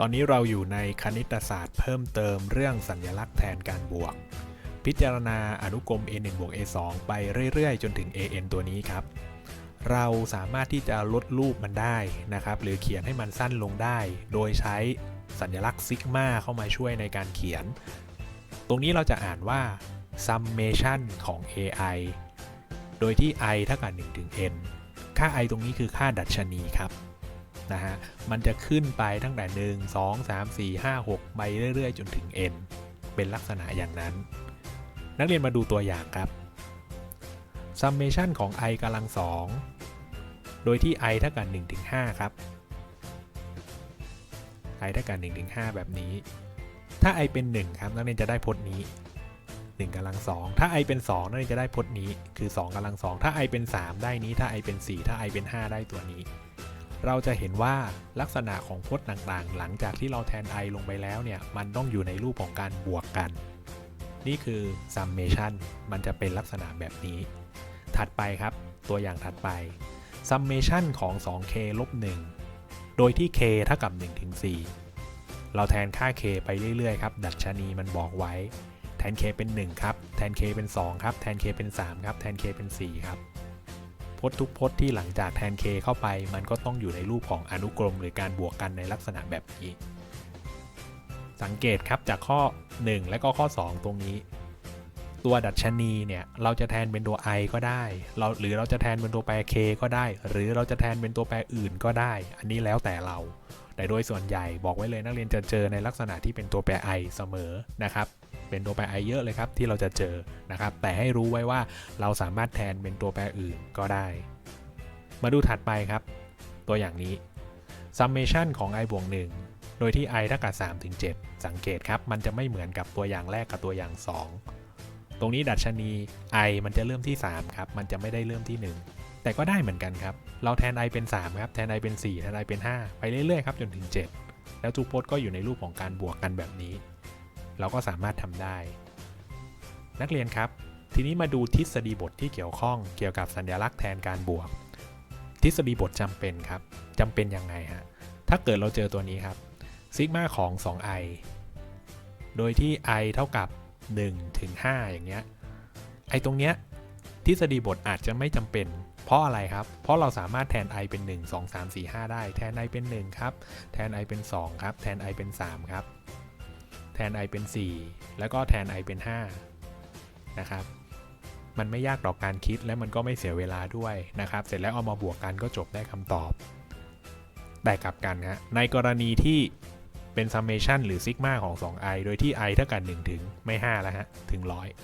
ตอนนี้เราอยู่ในคณิตศาสตร์เพิ่มเติมเรื่องสัญลักษณ์แทนการบวก พิจารณาอนุกรม a1 บวก a2 ไปเรื่อยๆ จนถึง an ตัวนี้ครับ เราสามารถที่จะลดรูปมันได้นะครับ หรือเขียนให้มันสั้นลงได้ โดยใช้สัญลักษณ์ซิกมาเข้ามาช่วยในการเขียน ตรงนี้เราจะอ่านว่า summation ของ ai โดยที่ i เท่ากับ1ถึง n ค่า i ตรงนี้คือค่าดัชนีครับ นะฮะ มันจะขึ้นไปตั้งแต่ 1 2 3 4 5 6 ไปเรื่อยๆ จนถึง n เป็นลักษณะอย่างนั้น นักเรียนมาดูตัวอย่างครับ summation ของ i กำลัง 2 โดยที่ i เท่ากับ1ถึง5ครับ i เท่ากับ1ถึง5แบบนี้ ถ้า i เป็น 1 ครับ นักเรียนจะได้พจน์นี้1กำลัง2ถ้า i เป็น 2 นักเรียนจะได้พจน์นี้ คือ 2กำลัง2ถ้า i เป็น 3 ได้นี้ ถ้า i เป็น 4 ถ้า i เป็น 5 ได้ตัวนี้ เราจะเห็นว่าลักษณะของพจน์ต่างๆ หลังจากที่เราแทน i ลงไปแล้วเนี่ย มันต้องอยู่ในรูปของการบวกกัน นี่คือ summation มันจะเป็นลักษณะแบบนี้ ถัดไปครับ ตัวอย่างถัดไป summation ของ 2k ลบ 1 โดยที่ k เท่ากับ 1 ถึง 4 เราแทนค่า k ไปเรื่อยๆ ครับ ดัชนีมันบอกไว้ แทน k เป็น 1 ครับ แทน k เป็น 2 ครับ แทน k เป็น 3 ครับ แทน k เป็น 4 ครับ จน์ทุกพจน์ที่หลังจากแทน k เข้าไป มันก็ต้องอยู่ในรูปของอนุกรม หรือการบวกกันในลักษณะแบบนี้ สังเกตครับจากข้อ 1 และก็ข้อ 2 ตรงนี้ ตัวดัชนีเนี่ยเราจะแทนเป็นตัว i ก็ได้เราหรือเราจะแทนเป็นตัวแปร k ก็ได้ หรือเราจะแทนเป็นตัวแปรอื่นก็ได้ อันนี้แล้วแต่เรา แต่โดยส่วนใหญ่บอกไว้เลยนักเรียนจะเจอในลักษณะที่เป็นตัวแปร i เสมอนะครับ เป็นตัวแปร i เยอะเลยครับที่เราจะเจอนะครับ แต่ให้รู้ไว้ว่าเราสามารถแทนเป็นตัวแปรอื่นก็ได้ มาดูถัดไปครับ ตัวอย่างนี้ summation ของ i บวก1โดยที่ i เท่ากับ3ถึง7สังเกตครับ มันจะไม่เหมือนกับตัวอย่างแรกกับตัวอย่าง 2 ตรงนี้ดัชนี i มันจะเริ่มที่ 3 ครับ มันจะไม่ได้เริ่มที่ 1 แต่ก็ได้เหมือนกันครับ เราแทน i เป็น 3 ครับ แทน i เป็น 4 แทน i เป็น 5 ไปเรื่อยๆครับจนถึง 7 แล้วทุกพจน์ก็อยู่ในรูปของการบวกกันแบบนี้ เราก็สามารถทำได้ นักเรียนครับ ทีนี้มาดูทฤษฎีบทที่เกี่ยวข้องเกี่ยวกับสัญลักษณ์แทนการบวก ทฤษฎีบทจำเป็นครับจำเป็นยังไงฮะถ้าเกิดเราเจอตัวนี้ครับซิกมาของ 2i โดยที่ i เท่ากับ1ถึง5อย่างเงี้ยไอตรงเนี้ยทฤษฎีบทอาจจะไม่จำเป็น เพราะอะไรครับ เพราะเราสามารถแทน i เป็น 1 2 3 4 5 ได้ แทน i เป็น 1 ครับ แทน i เป็น 2 ครับ แทน i เป็น 3 ครับ แทน i เป็น 4 แล้วก็แทน i เป็น 5 นะครับ มันไม่ยากต่อการคิดและมันก็ไม่เสียเวลาด้วยนะครับ เสร็จแล้วเอามาบวกกันก็จบได้คำตอบ แต่กลับกันฮะ ในกรณีที่เป็น summation หรือ sigma ของ 2i โดยที่ i เท่ากับ1ถึงไม่ 5 แล้วฮะ ถึง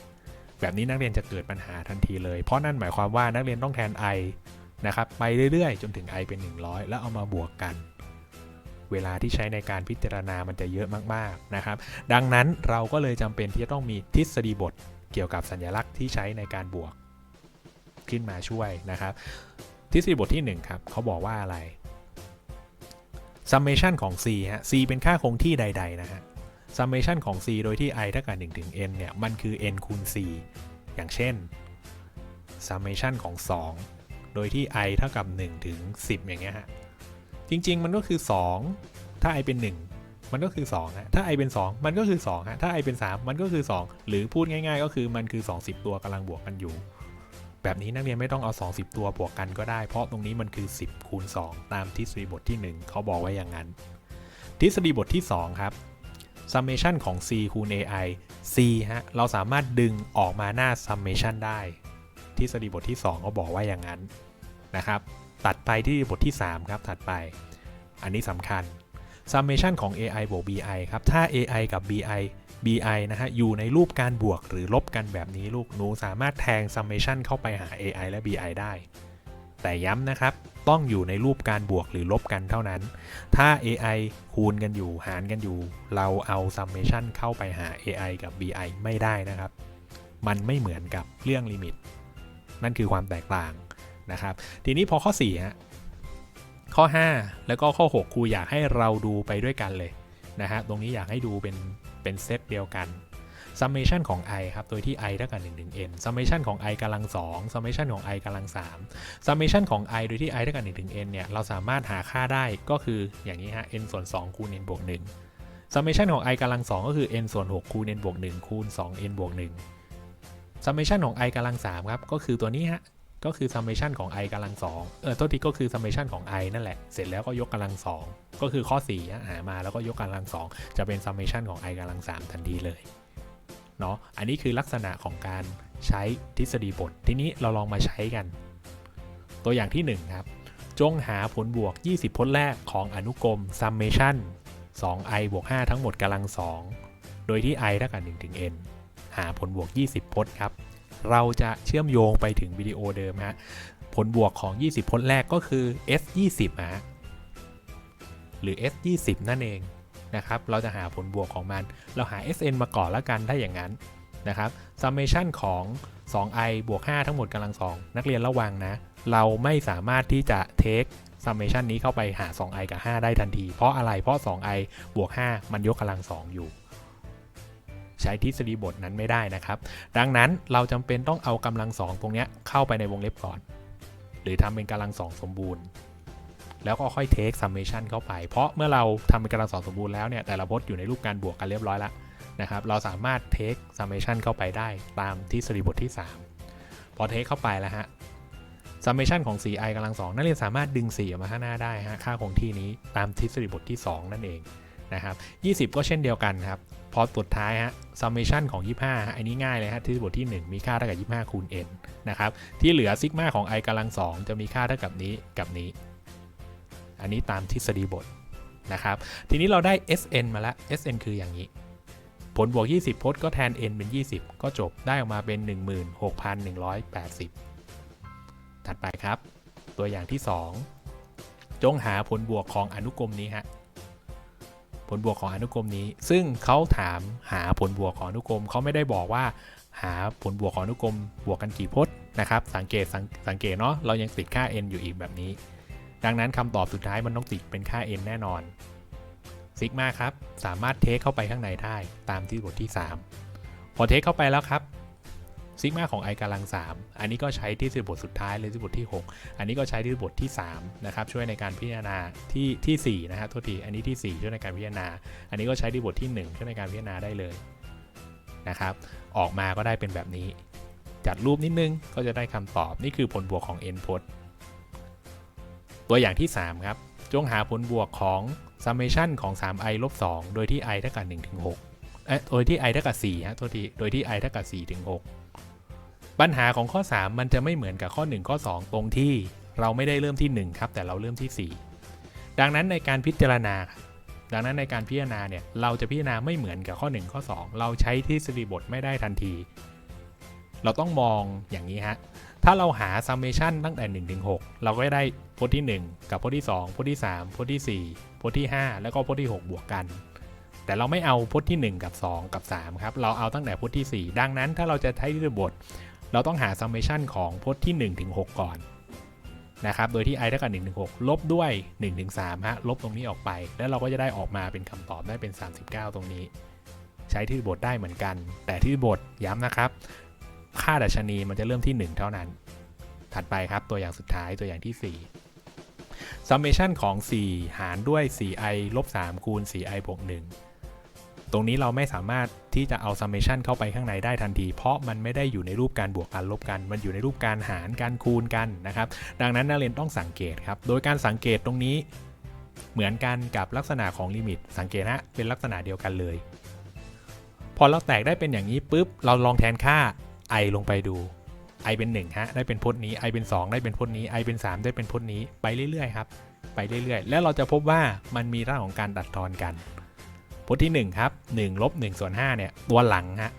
100 แบบนี้นักเรียนจะเกิดปัญหาทันทีเลย เพราะนั่นหมายความว่านักเรียนต้องแทน i นะครับ ไปเรื่อยๆ จนถึง i เป็น 100 แล้วเอามาบวกกัน เวลาที่ใช้ในการพิจารณามันจะเยอะมากๆนะครับ ดังนั้นเราก็เลยจำเป็นที่จะต้องมีทฤษฎีบทเกี่ยวกับสัญลักษณ์ที่ใช้ในการบวก ขึ้นมาช่วยนะครับ ทฤษฎีบทที่1ครับเขาบอกว่าอะไร summation ของ c ฮะ c เป็นค่าคงที่ใด ๆ นะฮะ summation ของ c โดยที่ i เท่ากับ1ถึง n เนี่ย มันคือ n คูณ c อย่างเช่น summation ของ 2 โดยที่ i เท่ากับ 1 ถึง 10 อย่างเงี้ยฮะ จริง ๆ มันก็คือ 2 ถ้า i เป็น 1 มันก็คือ2ฮะถ้า i เป็น 2 มันก็คือ2ฮะถ้า i เป็น 3 มันก็คือ 2 หรือพูดง่าย ๆ ก็คือมันคือ 20 ตัวกำลังบวกกันอยู่ แบบนี้นักเรียนไม่ต้องเอา 20 ตัวบวกกันก็ได้ เพราะตรงนี้มันคือ 10คูณ2ตามทฤษฎีบทที่ 1 เขาบอกไว้อย่างนั้น ทฤษฎีบทที่ 2 ครับ summation ของ c คูณ ai c ฮะเราสามารถดึงออกมาหน้า summation ได้ ทฤษฎีบทที่ 2 ก็บอกว่าอย่างนั้นนะครับ ตัดไปที่บทที่ 3 ครับ ถัดไป อันนี้สำคัญ summation ของ ai บวก bi ครับ ถ้า ai กับ bi bi นะฮะ อยู่ในรูปการบวกหรือลบกันแบบนี้ลูก หนูสามารถแทง summation เข้าไปหา ai และ bi ได้ แต่ย้ำนะครับ ต้องอยู่ในรูปการบวกหรือลบกันเท่านั้น ถ้า ai คูณกันอยู่ หารกันอยู่ เราเอา summation เข้าไปหา ai กับ bi ไม่ได้นะครับ มันไม่เหมือนกับเรื่องลิมิต นั่นคือความแตกต่าง นะครับ ทีนี้พอข้อ4ฮะข้อ 5 แล้วก็ข้อ 6 ครูอยากให้เราดูไปด้วยกันเลยนะฮะตรงนี้อยากให้ดูเป็นเป็นเซตเดียวกัน summation ของ i ครับ โดยที่ i เท่ากับ1ถึง n summation ของ i กำลัง2 summation ของ i กำลัง3 summation ของ i โดยที่ i เท่ากับ1ถึง n เนี่ย เราสามารถหาค่าได้ก็คืออย่างนี้ฮะ n ส่วน 2 คูณ n บวก1 summation ของ i กำลัง2ก็คือ n ส่วน 6 คูณ n บวก1คูณ 2n บวก1 summation ของ i กำลัง3ครับ ก็คือตัวนี้ฮะ ก็คือ summation ของ i กำลัง2เออโทษทีก็คือ summation ของ i นั่นแหละ เสร็จแล้วก็ยกกำลัง2ก็คือข้อ4ฮะหามาแล้วก็ยกกำลัง2จะเป็น summation ของ i กำลัง3ทันทีเลยเนาะอันนี้คือลักษณะของการใช้ทฤษฎีบท ทีนี้เราลองมาใช้กัน ตัวอย่างที่ 1 ครับ จงหาผลบวก 20 พจน์แรกของอนุกรม summation 2i บวก 5 ทั้งหมดกำลัง 2 โดยที่ i เท่ากับ1ถึง n หาผลบวก 20 พจน์ครับ เราจะเชื่อมโยงไปถึงวิดีโอเดิมฮะ ผลบวกของ 20พจน์แรกก็คือ s 20ฮะ หรือ s 20นั่นเองนะครับ เราจะหาผลบวกของมัน เราหา sn มาก่อนแล้วกันถ้าอย่างนั้นนะครับ summation ของ 2i บวก 5 ทั้งหมดกำลัง 2 นักเรียนระวังนะ เราไม่สามารถที่จะ take summation นี้เข้าไปหา 2i กับ 5 ได้ทันที เพราะอะไร เพราะ 2i บวก 5 มันยกกำลัง 2 อยู่ ใช้ทฤษฎีบทนั้นไม่ได้นะครับ ดังนั้นเราจำเป็นต้องเอากำลัง2ตรงนี้เข้าไปในวงเล็บก่อน หรือทำเป็นกำลัง2สมบูรณ์ แล้วก็ค่อย take summation เข้าไป เพราะเมื่อเราทำเป็นกำลัง2สมบูรณ์แล้วเนี่ยแต่ละพจน์อยู่ในรูปการบวกกันเรียบร้อยแล้วนะครับเราสามารถ take summation เข้าไปได้ตามทฤษฎีบทที่ 3 พอ take เข้าไปแล้วฮะ summation ของ 4i กำลัง2นักเรียนสามารถดึง 4 ออกมาข้างหน้าได้ฮะค่าคงที่นี้ตามทฤษฎีบทที่ 2 นั่นเอง นะครับ 20 ก็เช่นเดียวกันครับ พอสุดท้ายฮะ summation ของ 25 อันนี้ง่ายเลยฮะทฤษฎีบทที่ 1 มีค่าเท่ากับ 25 คูณ n นะครับ ที่เหลือซิกมาของ i กำลัง 2 จะมีค่าเท่ากับนี้กับนี้ อันนี้ตามทฤษฎีบทนะครับ ทีนี้เราได้ sn มาแล้ว sn คืออย่างนี้ ผลบวก 20พจน์ก็แทน n เป็น 20 ก็จบได้ออกมาเป็น 16,180 ถัดไปครับ ตัวอย่างที่ 2 จงหาผลบวกของอนุกรมนี้ฮะ ลบวกของอนุกรมนี้ ซึ่งเขาถามหาผลบวกของอนุกรมเขาไม่ได้บอกว่าหาผลบวกของอนุกรมบวกกันกี่พจน์นะครับ สังเกตสสังเกตเนาะเรายังติดค่า n อยู่อีกแบบนี้ ดังนั้นคำตอบสุดท้ายมันต้องติดเป็นค่า n แน่นอนซิกมาครับ สามารถเทคเข้าไปข้างในได้ตามที่บทที่ 3 พอเทคเข้าไปแล้วครับ ซิกมาของ i กำลัง 3 อันนี้ก็ใช้ที่สิบทสุดท้ายเลยที่บทที่ 6 อันนี้ก็ใช้ที่บทที่3นะครับช่วยในการพิจารณาที่ที่4นะฮะโทษทีอันนี้ที่ 4 ช่วยในการพิจารณา อันนี้ก็ใช้ที่บทที่ 1 ช่วยในการพิจารณาได้เลยนะครับออกมาก็ได้เป็นแบบนี้ จัดรูปนิดนึงก็จะได้คำตอบนี่คือผลบวกของ n พจน์ตัวอย่างที่ 3 ครับ จงหาผลบวกของ summation ของ 3i ลบ2โดยที่ i เท่ากับ1ถึง6 เอ๊ะโดยที่ i เท่ากับ4ฮะโทษทีโดยที่ i เท่ากับ4ถึง6ปัญหาของข้อ 3 มันจะไม่เหมือนกับข้อ 1 ข้อ 2 ตรงที่เราไม่ได้เริ่มที่ 1 ครับ แต่เราเริ่มที่ 4 ดังนั้นในการพิจารณา ดังนั้นในการพิจารณาเนี่ยเราจะพิจารณาไม่เหมือนกับข้อ 1 ข้อ 2 เราใช้ทฤษฎีบทไม่ได้ทันที เราต้องมองอย่างนี้ฮะถ้าเราหา summation ตั้งแต่1ถึง6เราก็ได้พจน์ที่ 1 กับพจน์ที่ 2พจน์ที่ 3พจน์ที่ 4พจน์ที่ 5 แล้วก็พจน์ที่ 6 บวกกัน แต่เราไม่เอาพจน์ที่ 1 กับ 2 กับ 3 ครับ เราเอาตั้งแต่พจน์ที่ 4 ดังนั้นถ้าเราจะใช้ทฤษฎีบท เราต้องหา summation ของพจน์ที่1ถึง6ก่อนนะครับ โดยที่ i เท่ากับ1ถึง6ลบด้วย1ถึง3ฮะ ลบตรงนี้ออกไป แล้วเราก็จะได้ออกมาเป็นคำตอบได้เป็น 39 ตรงนี้ ใช้ทฤษฎีบทได้เหมือนกัน แต่ทฤษฎีบทย้ำนะครับ ค่าดัชนีมันจะเริ่มที่ 1 เท่านั้น ถัดไปครับตัวอย่างสุดท้ายตัวอย่างที่ 4 summation ของ 4 หารด้วย 4i ลบ 3 คูณ 4i บวก 1 ตรงนี้เราไม่สามารถที่จะเอา summation เข้าไปข้างในได้ทันที เพราะมันไม่ได้อยู่ในรูปการบวกกันลบกัน มันอยู่ในรูปการหารการคูณกันนะครับ ดังนั้นนักเรียนต้องสังเกตครับ โดยการสังเกตตรงนี้เหมือนกันกับลักษณะของลิมิต สังเกตนะเป็นลักษณะเดียวกันเลย พอเราแตกได้เป็นอย่างนี้ปุ๊บ เราลองแทนค่า i ลงไปดู i เป็น1ฮะได้เป็นพจน์นี้ i เป็น 2 ได้เป็นพจน์นี้ i เป็น 3 ได้เป็นพจน์นี้ไปเรื่อยๆครับไปเรื่อยๆ แล้วเราจะพบว่ามันมีร่างของการตัดทอนกัน พจน์ที่ 1 ครับ1ลบ1ส่วน5เนี่ย ตัวหลังฮะ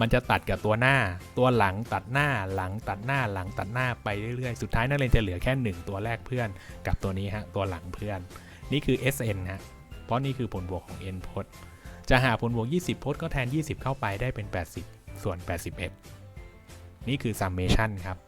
มันจะตัดกับตัวหน้า ตัวหลังตัดหน้าหลังตัดหน้าหลังตัดหน้าไปเรื่อยๆ สุดท้ายนักเรียนจะเหลือแค่ 1 ตัวแรกเพื่อนกับตัวนี้ฮะตัวหลังเพื่อน นี่คือ SN ฮะเพราะนี่คือผลบวกของ n พจน์จะหาผลบวก 20 พจน์ก็แทน 20 เข้าไปได้เป็น 80 ส่วน 81 นี่คือ summation ครับ